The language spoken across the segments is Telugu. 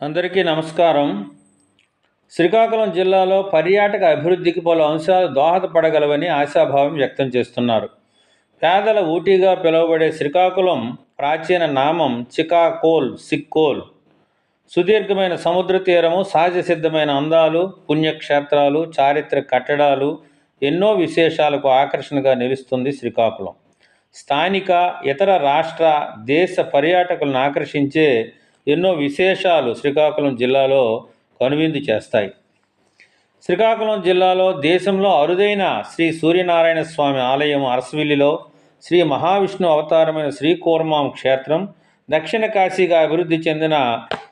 అందరికీ నమస్కారం. శ్రీకాకుళం జిల్లాలో పర్యాటక అభివృద్ధికి పలు అంశాలు దోహదపడగలవని ఆశాభావం వ్యక్తం చేస్తున్నారు. పేదల ఊటీగా పిలువబడే శ్రీకాకుళం ప్రాచీన నామం చికాకోల్ సిక్కోల్. సుదీర్ఘమైన సముద్ర తీరము సహజ సిద్ధమైన అందాలు పుణ్యక్షేత్రాలు చారిత్రక కట్టడాలు ఎన్నో విశేషాలకు ఆకర్షణగా నిలుస్తుంది శ్రీకాకుళం. స్థానిక ఇతర రాష్ట్ర దేశ పర్యాటకులను ఆకర్షించే ఎన్నో విశేషాలు శ్రీకాకుళం జిల్లాలో కనువిందు చేస్తాయి. శ్రీకాకుళం జిల్లాలో దేశంలో అరుదైన శ్రీ సూర్యనారాయణ స్వామి ఆలయం అరసవిల్లిలో శ్రీ మహావిష్ణు అవతారమైన శ్రీకూర్మాం క్షేత్రం దక్షిణ కాశీగా అభివృద్ధి చెందిన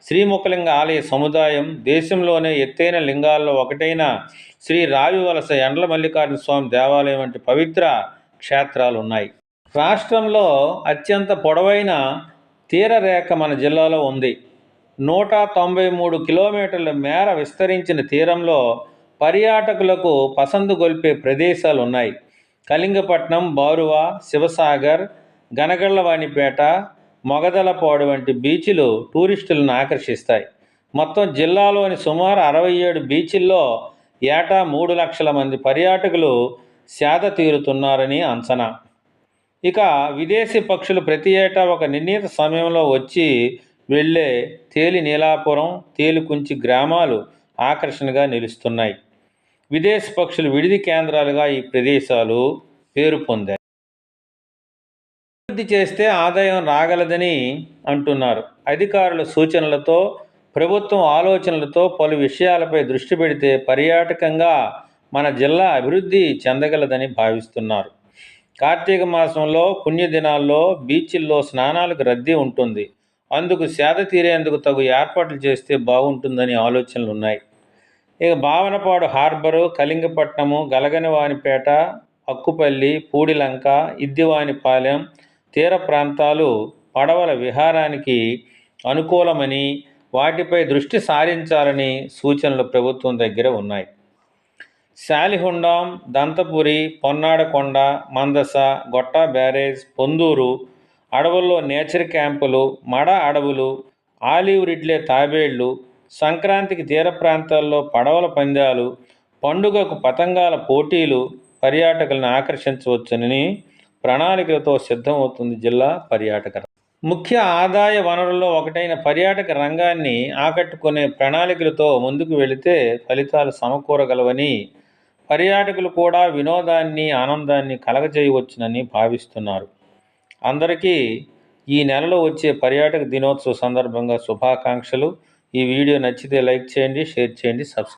శ్రీముఖలింగ ఆలయ సముదాయం దేశంలోనే ఎత్తైన లింగాల్లో ఒకటైన శ్రీ రావివలస ఎండ్ల మల్లికార్జున స్వామి దేవాలయం వంటి పవిత్ర క్షేత్రాలు ఉన్నాయి రాష్ట్రంలో అత్యంత పొడవైన తీరరేఖ మన జిల్లాలో ఉంది. నూట తొంభై మూడు కిలోమీటర్ల మేర విస్తరించిన తీరంలో పర్యాటకులకు పసందు గొల్పే ప్రదేశాలు ఉన్నాయి కళింగపట్నం బారువ శివసాగర్ గనగళ్ళవాణిపేట మొగదలపాడు వంటి బీచ్లు టూరిస్టులను ఆకర్షిస్తాయి. మొత్తం జిల్లాలోని సుమారు అరవై ఏడు బీచ్ల్లో ఏటా మూడు లక్షల మంది పర్యాటకులు సేద తీరుతున్నారని అంచనా. ఇక విదేశీ పక్షులు ప్రతి ఏటా ఒక నిర్ణీత సమయంలో వచ్చి వెళ్ళే తేలి నీలాపురం తేలికుంచి గ్రామాలు ఆకర్షణగా నిలుస్తున్నాయి. విదేశీ పక్షులు విడిది కేంద్రాలుగా ఈ ప్రదేశాలు పేరు పొందాయి. అభివృద్ధి చేస్తే ఆదాయం రాగలదని అంటున్నారు. అధికారుల సూచనలతో ప్రభుత్వం ఆలోచనలతో పలు విషయాలపై దృష్టి పెడితే పర్యాటకంగా మన జిల్లా అభివృద్ధి చెందగలదని భావిస్తున్నారు. కార్తీక మాసంలో పుణ్యదినాల్లో బీచ్ల్లో స్నానాలకు రద్దీ ఉంటుంది. అందుకు సేద తీరేందుకు తగు ఏర్పాట్లు చేస్తే బాగుంటుందని ఆలోచనలు ఉన్నాయి. ఇక భావనపాడు హార్బరు కళింగపట్నము గలగనివానిపేట అక్కుపల్లి పూడిలంక ఇద్దివానిపాలెం తీర ప్రాంతాలు పడవల విహారానికి అనుకూలమని వాటిపై దృష్టి సారించాలని సూచనలు ప్రభుత్వం దగ్గర ఉన్నాయి. శాలిహుండం దంతపురి పొన్నాడకొండ మందస గొట్ట బ్యారేజ్ పొందూరు అడవుల్లో నేచర్ క్యాంపులు మడ అడవులు ఆలివ్ రిడ్లే తాబేళ్ళు సంక్రాంతికి తీర ప్రాంతాల్లో పడవల పందాలు పండుగకు పతంగాల పోటీలు పర్యాటకులను ఆకర్షించవచ్చునని ప్రణాళికలతో సిద్ధమవుతుంది జిల్లా పర్యాటక ముఖ్య ఆదాయ వనరుల్లో ఒకటైన పర్యాటక రంగాన్ని ఆకట్టుకునే ప్రణాళికలతో ముందుకు వెళితే ఫలితాలు సమకూరగలవని పర్యాటకులు కూడా వినోదాన్ని ఆనందాన్ని కలగజేయవచ్చునని భావిస్తున్నారు. అందరికీ ఈ నెలలో వచ్చే పర్యాటక దినోత్సవ సందర్భంగా శుభాకాంక్షలు. ఈ వీడియో నచ్చితే లైక్ చేయండి షేర్ చేయండి సబ్స్క్రైబ్